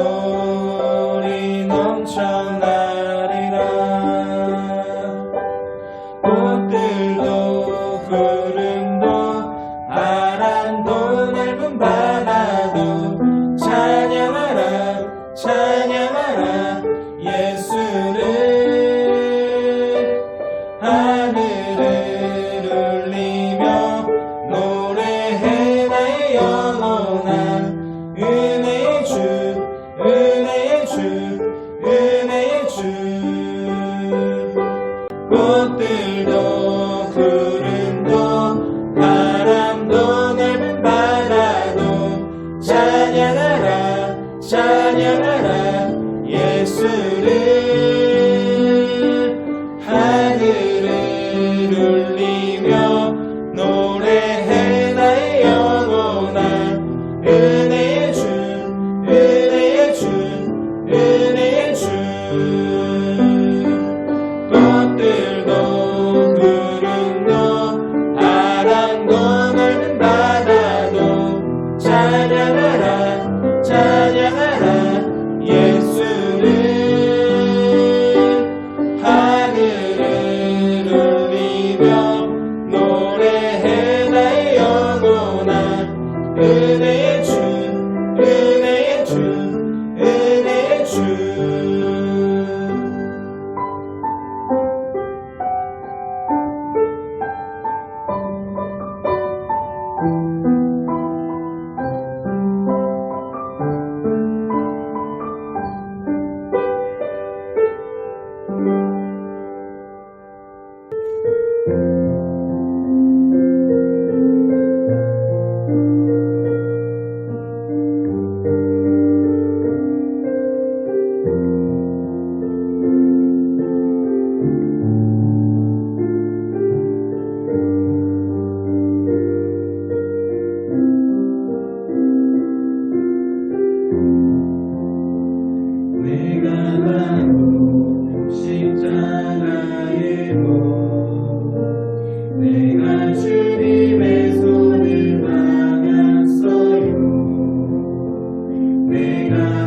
Senhor. Father. living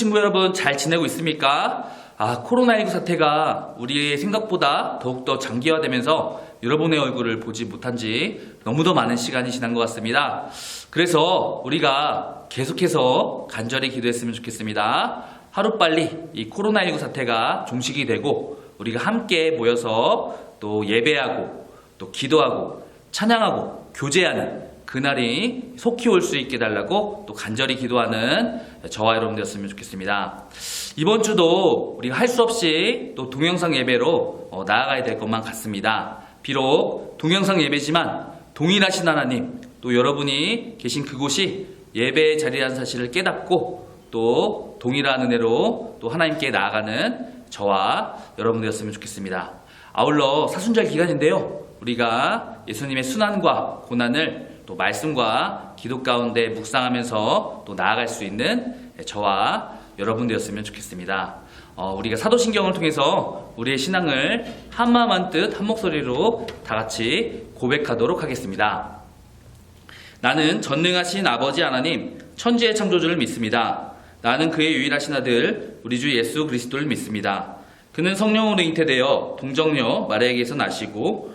친구 여러분 잘 지내고 있습니까? 아, 코로나19 사태가 우리의 생각보다 더욱더 장기화되면서 여러분의 얼굴을 보지 못한 지 너무도 많은 시간이 지난 것 같습니다. 그래서 우리가 계속해서 간절히 기도했으면 좋겠습니다. 하루빨리 이 코로나19 사태가 종식이 되고 우리가 함께 모여서 또 예배하고 또 기도하고 찬양하고 교제하는 그날이 속히 올 수 있게 달라고 또 간절히 기도하는 저와 여러분 되었으면 좋겠습니다. 이번 주도 우리가 할 수 없이 또 동영상 예배로 어, 나아가야 될 것만 같습니다. 비록 동영상 예배지만 동일하신 하나님 또 여러분이 계신 그곳이 예배의 자리라는 사실을 깨닫고 또 동일한 은혜로 또 하나님께 나아가는 저와 여러분 되었으면 좋겠습니다. 아울러 사순절 기간인데요. 우리가 예수님의 순환과 고난을 또 말씀과 기도 가운데 묵상하면서 또 나아갈 수 있는 저와 여러분 되었으면 좋겠습니다. 어, 우리가 사도신경을 통해서 우리의 신앙을 한마음 한뜻 한 목소리로 다 같이 고백하도록 하겠습니다. 나는 전능하신 아버지 하나님 천지의 창조주를 믿습니다. 나는 그의 유일하신 아들 우리 주 예수 그리스도를 믿습니다. 그는 성령으로 잉태되어 동정녀 마리아에게서 나시고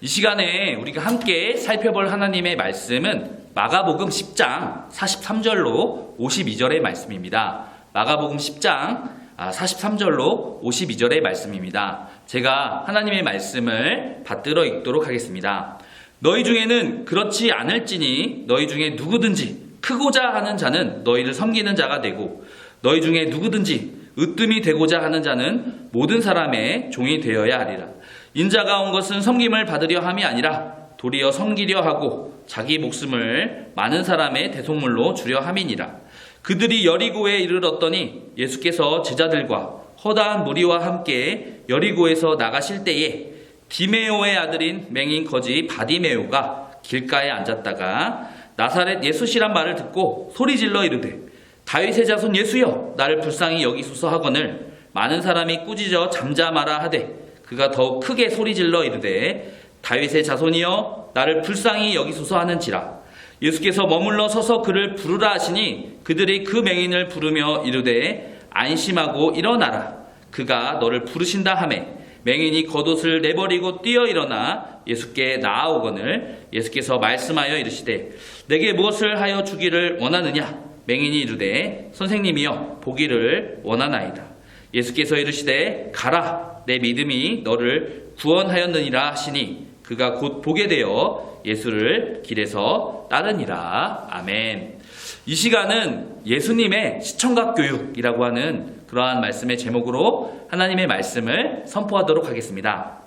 이 시간에 우리가 함께 살펴볼 하나님의 말씀은 마가복음 10장 43절로 52절의 말씀입니다. 마가복음 10장 43절로 52절의 말씀입니다. 제가 하나님의 말씀을 받들어 읽도록 하겠습니다. 너희 중에는 그렇지 않을지니 너희 중에 누구든지 크고자 하는 자는 너희를 섬기는 자가 되고 너희 중에 누구든지 으뜸이 되고자 하는 자는 모든 사람의 종이 되어야 하리라. 인자가 온 것은 섬김을 받으려 함이 아니라 도리어 섬기려 하고 자기 목숨을 많은 사람의 대속물로 주려 함이니라. 그들이 여리고에 이르렀더니 예수께서 제자들과 허다한 무리와 함께 여리고에서 나가실 때에 디메오의 아들인 맹인 거지 바디메오가 길가에 앉았다가 나사렛 예수시란 말을 듣고 소리질러 이르되 다윗의 자손 예수여 나를 불쌍히 여기소서 하거늘 많은 사람이 꾸짖어 잠잠하라 하되 그가 더욱 크게 소리질러 이르되 다윗의 자손이여 나를 불쌍히 여기소서 하는지라. 예수께서 머물러 서서 그를 부르라 하시니 그들이 그 맹인을 부르며 이르되 안심하고 일어나라. 그가 너를 부르신다 하매 맹인이 겉옷을 내버리고 뛰어 일어나 예수께 나아오거늘 예수께서 말씀하여 이르시되 내게 무엇을 하여 주기를 원하느냐? 맹인이 이르되 선생님이여 보기를 원하나이다 예수께서 이르시되 가라 내 믿음이 너를 구원하였느니라 하시니 그가 곧 보게 되어 예수를 길에서 따르니라 아멘 이 시간은 예수님의 시청각 교육이라고 하는 그러한 말씀의 제목으로 하나님의 말씀을 선포하도록 하겠습니다.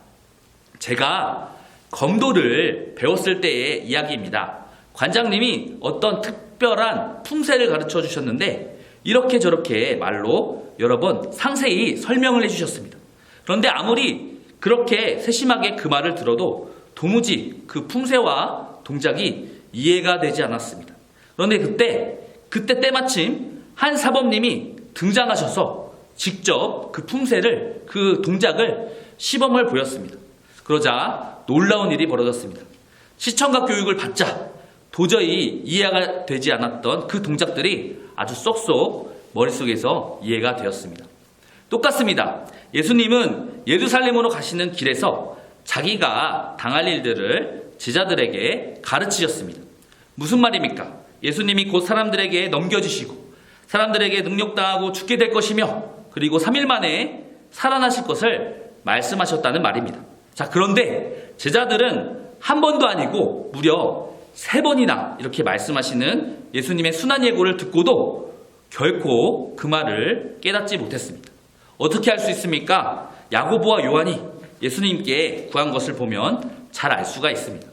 제가 검도를 배웠을 때의 이야기입니다. 관장님이 어떤 특별한 품새를 가르쳐 주셨는데 이렇게 저렇게 말로 여러 번 상세히 설명을 해주셨습니다. 그런데 아무리 그렇게 세심하게 그 말을 들어도 도무지 그 품새와 동작이 이해가 되지 않았습니다. 그런데 그때, 그때 때마침 한 사범님이 등장하셔서 직접 그 품새를, 그 동작을 시범을 보였습니다. 그러자 놀라운 일이 벌어졌습니다. 시청각 교육을 받자 도저히 이해가 되지 않았던 그 동작들이 아주 쏙쏙 머릿속에서 이해가 되었습니다. 똑같습니다. 예수님은 예루살렘으로 가시는 길에서 자기가 당할 일들을 제자들에게 가르치셨습니다. 무슨 말입니까? 예수님이 곧 사람들에게 넘겨주시고 사람들에게 능력당하고 죽게 될 것이며 그리고 3일 만에 살아나실 것을 말씀하셨다는 말입니다. 자, 그런데 제자들은 한 번도 아니고 무려 세 번이나 이렇게 말씀하시는 예수님의 순환 예고를 듣고도 결코 그 말을 깨닫지 못했습니다. 어떻게 할 수 있습니까? 야고보와 요한이 예수님께 구한 것을 보면 잘 알 수가 있습니다.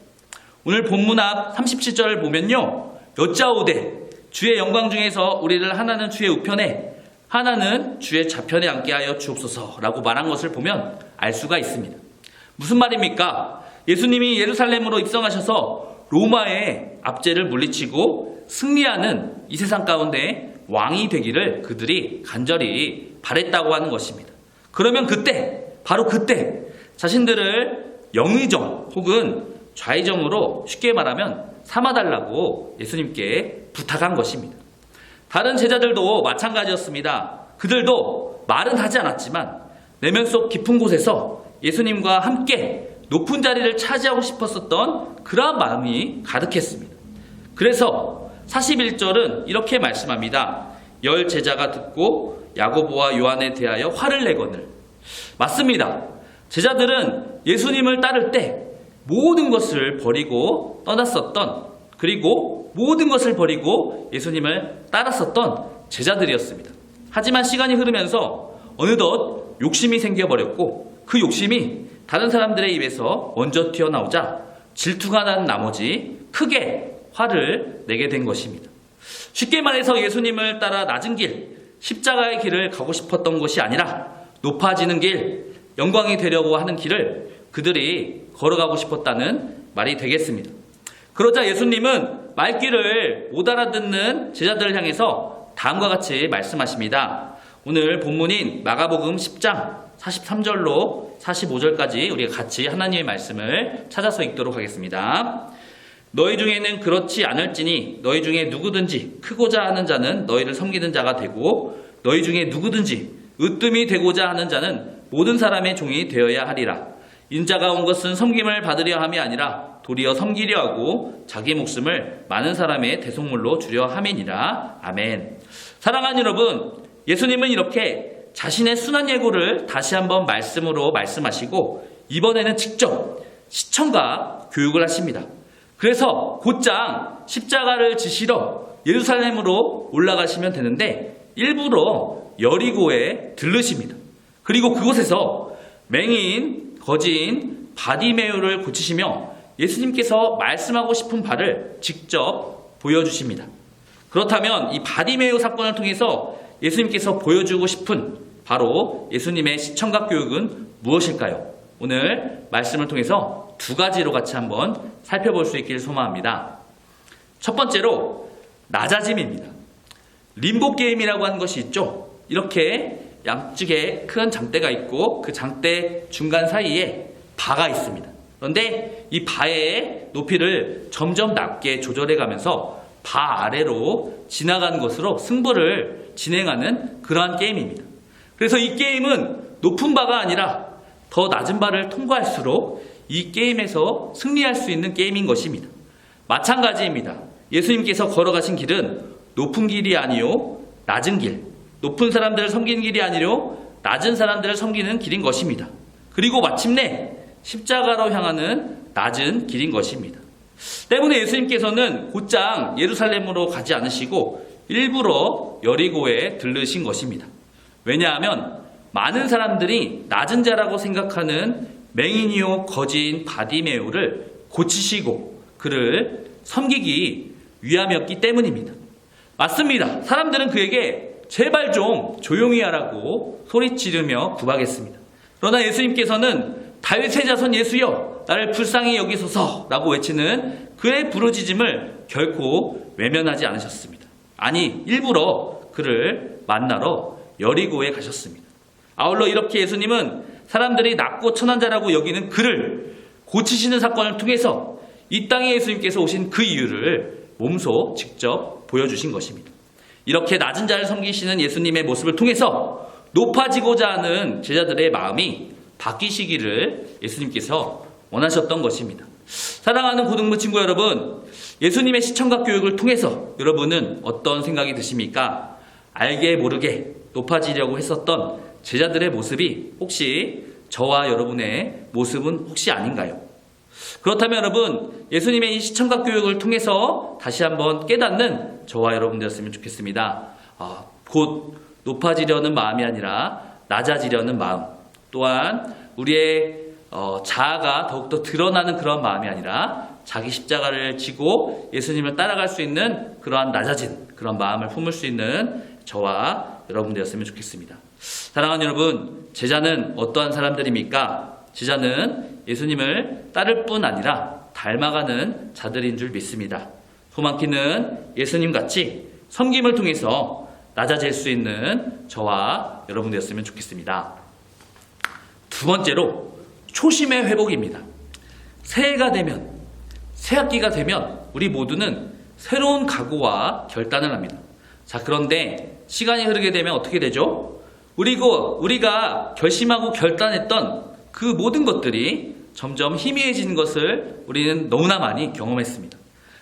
오늘 본문 앞 37절을 보면요. 여짜오되 주의 영광 중에서 우리를 하나는 주의 우편에 하나는 주의 좌편에 앉게 하여 주옵소서라고 말한 것을 보면 알 수가 있습니다. 무슨 말입니까? 예수님이 예루살렘으로 입성하셔서 로마의 압제를 물리치고 승리하는 이 세상 가운데 왕이 되기를 그들이 간절히 바랬다고 하는 것입니다. 그러면 그때, 바로 그때 자신들을 영의정 혹은 좌의정으로 쉽게 말하면 삼아달라고 예수님께 부탁한 것입니다. 다른 제자들도 마찬가지였습니다. 그들도 말은 하지 않았지만 내면 속 깊은 곳에서 예수님과 함께 높은 자리를 차지하고 싶었었던 그러한 마음이 가득했습니다. 그래서 41절은 이렇게 말씀합니다. 열 제자가 듣고 야고보와 요한에 대하여 화를 내거늘. 맞습니다. 제자들은 예수님을 따를 때 모든 것을 버리고 떠났었던 그리고 모든 것을 버리고 예수님을 따랐었던 제자들이었습니다. 하지만 시간이 흐르면서 어느덧 욕심이 생겨버렸고 그 욕심이 다른 사람들의 입에서 먼저 튀어나오자 질투가 난 나머지 크게 화를 내게 된 것입니다. 쉽게 말해서 예수님을 따라 낮은 길, 십자가의 길을 가고 싶었던 것이 아니라 높아지는 길, 영광이 되려고 하는 길을 그들이 걸어가고 싶었다는 말이 되겠습니다. 그러자 예수님은 말귀를 못 알아듣는 제자들을 향해서 다음과 같이 말씀하십니다. 오늘 본문인 마가복음 10장 43절로 45절까지 우리가 같이 하나님의 말씀을 찾아서 읽도록 하겠습니다. 너희 중에는 그렇지 않을지니 너희 중에 누구든지 크고자 하는 자는 너희를 섬기는 자가 되고 너희 중에 누구든지 으뜸이 되고자 하는 자는 모든 사람의 종이 되어야 하리라. 인자가 온 것은 섬김을 받으려 함이 아니라 도리어 섬기려 하고 자기 목숨을 많은 사람의 대속물로 주려 함이니라. 아멘. 사랑하는 여러분, 예수님은 이렇게 자신의 순환 예고를 다시 한번 말씀으로 말씀하시고 이번에는 직접 시청과 교육을 하십니다. 그래서 곧장 십자가를 지시러 예루살렘으로 올라가시면 되는데 일부러 여리고에 들르십니다. 그리고 그곳에서 맹인, 거진, 바디메우를 고치시며 예수님께서 말씀하고 싶은 바를 직접 보여주십니다. 그렇다면 이 바디메우 사건을 통해서 예수님께서 보여주고 싶은 바로 예수님의 시청각 교육은 무엇일까요? 오늘 말씀을 통해서 두 가지로 같이 한번 살펴볼 수 있기를 소망합니다. 첫 번째로 낮아짐입니다. 림보 게임이라고 하는 것이 있죠. 이렇게 양쪽에 큰 장대가 있고 그 장대 중간 사이에 바가 있습니다. 그런데 이 바의 높이를 점점 낮게 조절해 가면서 바 아래로 지나가는 것으로 승부를 진행하는 그러한 게임입니다. 그래서 이 게임은 높은 바가 아니라 더 낮은 바를 통과할수록 이 게임에서 승리할 수 있는 게임인 것입니다. 마찬가지입니다. 예수님께서 걸어가신 길은 높은 길이 아니요 낮은 길, 높은 사람들을 섬기는 길이 아니요 낮은 사람들을 섬기는 길인 것입니다. 그리고 마침내 십자가로 향하는 낮은 길인 것입니다. 때문에 예수님께서는 곧장 예루살렘으로 가지 않으시고 일부러 여리고에 들르신 것입니다. 왜냐하면 많은 사람들이 낮은 자라고 생각하는 맹인이요 거진 바디메우를 고치시고 그를 섬기기 위함이었기 때문입니다. 맞습니다. 사람들은 그에게 제발 좀 조용히 하라고 소리치르며 구박했습니다. 그러나 예수님께서는 다윗의 자손 예수여 나를 불쌍히 여기소서라고 외치는 그의 부르짖음을 결코 외면하지 않으셨습니다. 아니 일부러 그를 만나러 여리고에 가셨습니다. 아울러 이렇게 예수님은 사람들이 낮고 천한 자라고 여기는 그를 고치시는 사건을 통해서 이 땅에 예수님께서 오신 그 이유를 몸소 직접 보여주신 것입니다. 이렇게 낮은 자를 섬기시는 예수님의 모습을 통해서 높아지고자 하는 제자들의 마음이 바뀌시기를 예수님께서 원하셨던 것입니다. 사랑하는 고등부 친구 여러분, 예수님의 시청각 교육을 통해서 여러분은 어떤 생각이 드십니까? 알게 모르게 높아지려고 했었던 제자들의 모습이 혹시 저와 여러분의 모습은 혹시 아닌가요? 그렇다면 여러분, 예수님의 이 시청각 교육을 통해서 다시 한번 깨닫는 저와 여러분 되었으면 좋겠습니다. 아, 곧 높아지려는 마음이 아니라 낮아지려는 마음. 또한 우리의 어, 자아가 더욱더 드러나는 그런 마음이 아니라 자기 십자가를 지고 예수님을 따라갈 수 있는 그러한 낮아진 그런 마음을 품을 수 있는 저와 여러분 되었으면 좋겠습니다. 사랑하는 여러분, 제자는 어떠한 사람들입니까? 제자는 예수님을 따를 뿐 아니라 닮아가는 자들인 줄 믿습니다. 소망키는 예수님 같이 섬김을 통해서 낮아질 수 있는 저와 여러분 되었으면 좋겠습니다. 두 번째로 초심의 회복입니다. 새해가 되면 새 학기가 되면 우리 모두는 새로운 각오와 결단을 합니다. 자, 그런데 시간이 흐르게 되면 어떻게 되죠? 그리고 우리가 결심하고 결단했던 그 모든 것들이 점점 희미해지는 것을 우리는 너무나 많이 경험했습니다.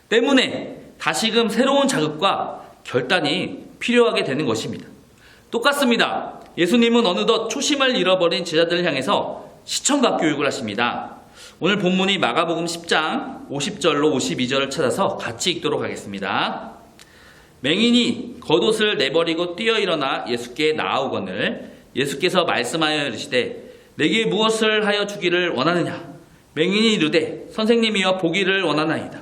때문에 다시금 새로운 자극과 결단이 필요하게 되는 것입니다. 똑같습니다. 예수님은 어느덧 초심을 잃어버린 제자들을 향해서 시청각 교육을 하십니다. 오늘 본문이 마가복음 10장 50절로 52절을 찾아서 같이 읽도록 하겠습니다. 맹인이 겉옷을 내버리고 뛰어 일어나 예수께 나아오거늘 예수께서 말씀하여 이르시되 내게 무엇을 하여 주기를 원하느냐? 맹인이 이르되 선생님이여 보기를 원하나이다.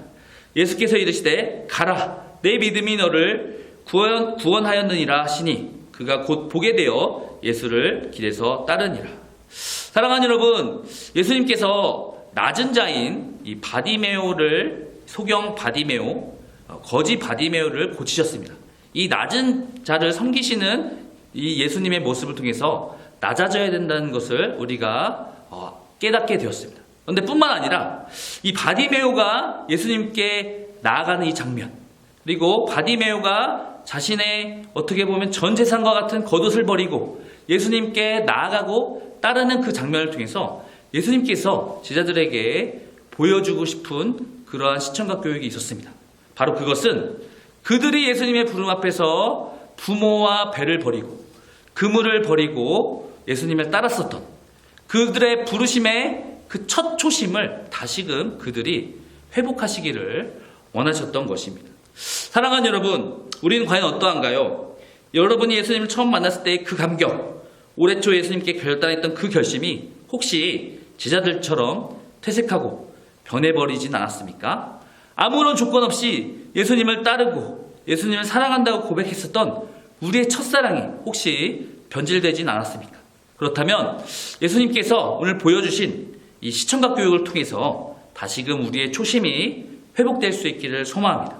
예수께서 이르시되 가라 내 믿음이 너를 구원, 구원하였느니라 하시니 그가 곧 보게 되어 예수를 길에서 따르니라. 사랑하는 여러분 예수님께서 낮은 자인 이 바디메오를 소경 바디메오 어, 거지 바디메오를 고치셨습니다. 이 낮은 자를 섬기시는 이 예수님의 모습을 통해서 낮아져야 된다는 것을 우리가 어, 깨닫게 되었습니다. 그런데 뿐만 아니라 이 바디메오가 예수님께 나아가는 이 장면 그리고 바디메오가 자신의 어떻게 보면 전 재산과 같은 겉옷을 버리고 예수님께 나아가고 따르는 그 장면을 통해서 예수님께서 제자들에게 보여주고 싶은 그러한 시청각 교육이 있었습니다. 바로 그것은 그들이 예수님의 부름 앞에서 부모와 배를 버리고 그물을 버리고 예수님을 따랐었던 그들의 부르심의 그 첫 초심을 다시금 그들이 회복하시기를 원하셨던 것입니다. 사랑하는 여러분, 우리는 과연 어떠한가요? 여러분이 예수님을 처음 만났을 때의 그 감격, 올해 초 예수님께 결단했던 그 결심이 혹시 제자들처럼 퇴색하고 변해버리진 않았습니까? 아무런 조건 없이 예수님을 따르고 예수님을 사랑한다고 고백했었던 우리의 첫사랑이 혹시 변질되진 않았습니까? 그렇다면 예수님께서 오늘 보여주신 이 시청각 교육을 통해서 다시금 우리의 초심이 회복될 수 있기를 소망합니다.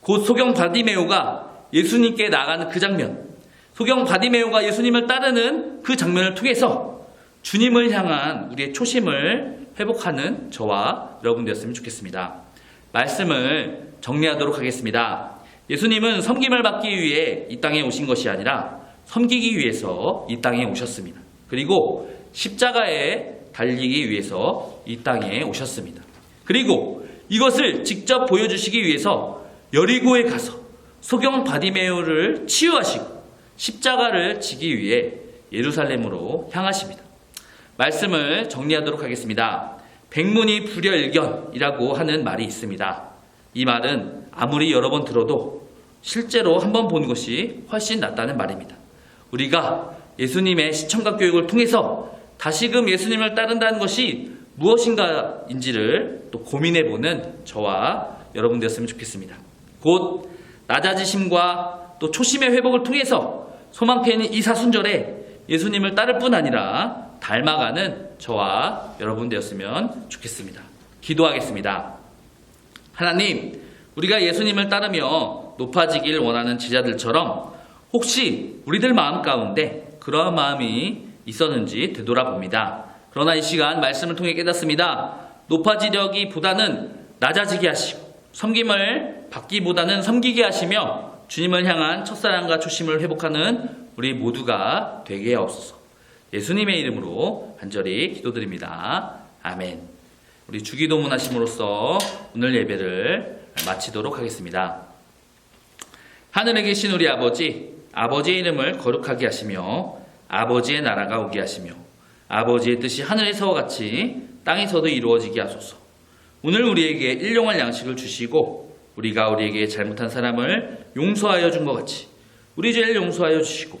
곧 소경 바디메오가 예수님께 나가는 그 장면, 소경 바디메오가 예수님을 따르는 그 장면을 통해서 주님을 향한 우리의 초심을 회복하는 저와 여러분 되었으면 좋겠습니다. 말씀을 정리하도록 하겠습니다. 예수님은 섬김을 받기 위해 이 땅에 오신 것이 아니라 섬기기 위해서 이 땅에 오셨습니다. 그리고 십자가에 달리기 위해서 이 땅에 오셨습니다. 그리고 이것을 직접 보여주시기 위해서 여리고에 가서 소경 바디메오를 치유하시고 십자가를 지기 위해 예루살렘으로 향하십니다. 말씀을 정리하도록 하겠습니다. 백문이 불여일견이라고 하는 말이 있습니다. 이 말은 아무리 여러 번 들어도 실제로 한 번 본 것이 훨씬 낫다는 말입니다. 우리가 예수님의 시청각 교육을 통해서 다시금 예수님을 따른다는 것이 무엇인가인지를 또 고민해 보는 저와 여러분 되었으면 좋겠습니다. 곧 낮아지심과 또 초심의 회복을 통해서 소망편인 이 사순절에 예수님을 따를 뿐 아니라 닮아가는 저와 여러분 되었으면 좋겠습니다. 기도하겠습니다. 하나님, 우리가 예수님을 따르며 높아지길 원하는 제자들처럼 혹시 우리들 마음 가운데 그러한 마음이 있었는지 되돌아봅니다. 그러나 이 시간 말씀을 통해 깨닫습니다. 높아지려기 보다는 낮아지게 하시고 섬김을 받기보다는 섬기게 하시며 주님을 향한 첫사랑과 초심을 회복하는 우리 모두가 되게 하옵소서. 예수님의 이름으로 간절히 기도드립니다. 아멘. 우리 주기도문 하심으로써 오늘 예배를 마치도록 하겠습니다. 하늘에 계신 우리 아버지, 아버지의 이름을 거룩하게 하시며 아버지의 나라가 오게 하시며 아버지의 뜻이 하늘에서와 같이 땅에서도 이루어지게 하소서. 오늘 우리에게 일용할 양식을 주시고 우리가 우리에게 잘못한 사람을 용서하여 준 것 같이 우리 죄를 용서하여 주시고